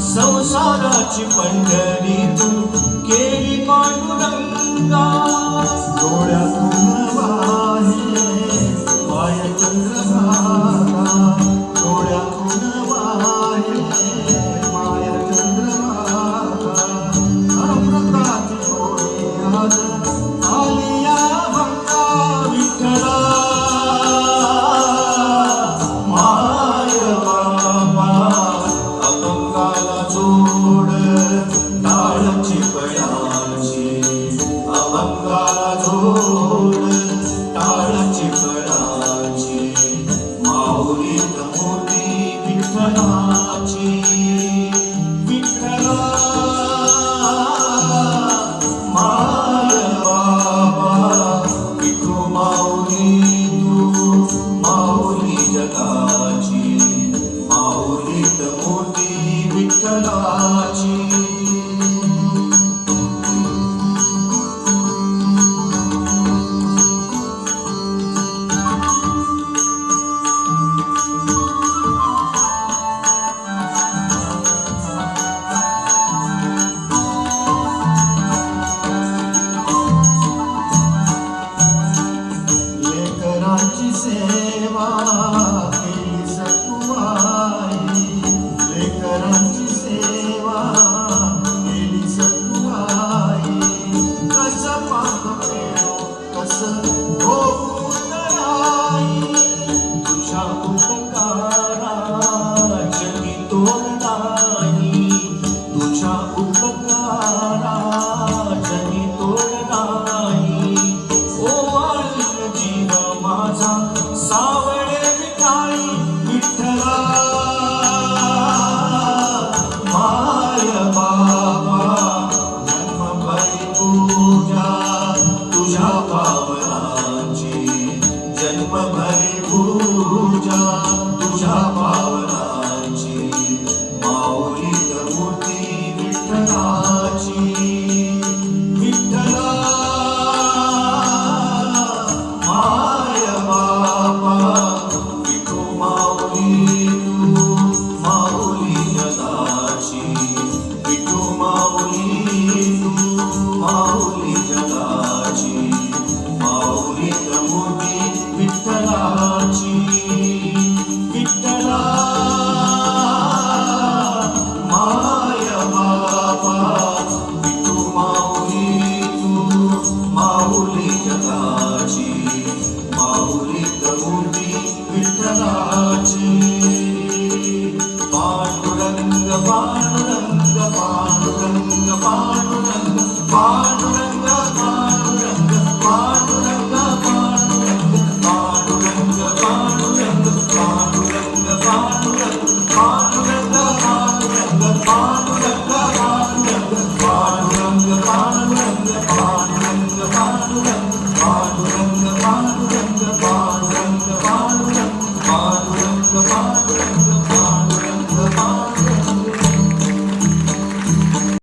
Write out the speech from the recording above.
संसाराची पंढरी तू केली पांडुरंगा. डोळ्यातून वाहे पायातून होती विठ्ठलाची विठ्ठला माय बाबा विठो माऊली तू माऊली जगाची माऊली मोठी विठ्ठलाची. অন্ধকারা। तुझ्या पावला 或许。